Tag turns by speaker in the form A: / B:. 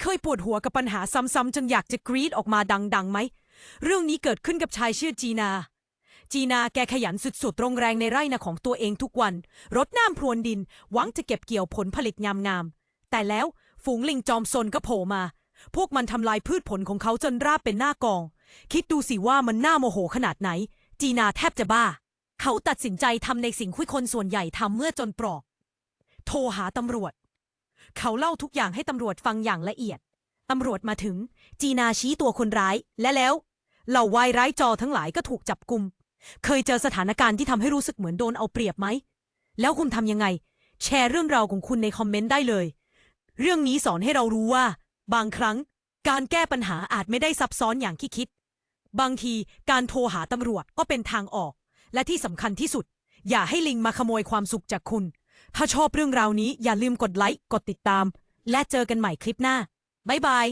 A: เคยปวดหัวกับปัญหาซ้ำๆจนอยากจะกรีดออกมาดังๆไหม เรื่องนี้เกิดขึ้นกับชายชื่อจีนา จีนาแกขยันสุดๆตรงแรงในไร่นาของตัวเองทุกวัน รดน้ำพรวนดิน หวังจะเก็บเกี่ยวผลผลิตงามๆ แต่แล้วฝูงลิงจอมซนก็โผล่มา พวกมันทำลายพืชผลของเขาจนราบเป็นหน้ากอง คิดดูสิว่ามันน่าโมโหขนาดไหน จีนาแทบจะบ้า เขาตัดสินใจทำในสิ่งที่คนส่วนใหญ่ทำเมื่อจนปลอก โทรหาตำรวจ เขาเล่าทุกอย่างให้ตำรวจฟังอย่างละเอียด ตำรวจมาถึง จีนาชี้ตัวคนร้าย และแล้ว เหล่าวายร้ายจอทั้งหลายก็ถูกจับกุมเคยเจอสถานการณ์ที่ทำให้รู้สึกเหมือนโดนเอาเปรียบไหม แล้วคุณทำยังไง แชร์เรื่องราวของคุณในคอมเมนต์ได้เลย เรื่องนี้สอนให้เรารู้ว่า บางครั้ง การแก้ปัญหาอาจไม่ได้ซับซ้อนอย่างที่คิด บางทีการโทรหาตำรวจก็เป็นทางออก และที่สำคัญที่สุด อย่าให้ลิงมาขโมยความสุขจากคุณ ถ้าชอบเรื่องราวนี้อย่าลืมกดไลค์ กดติดตาม และเจอกันใหม่คลิปหน้า บ๊ายบาย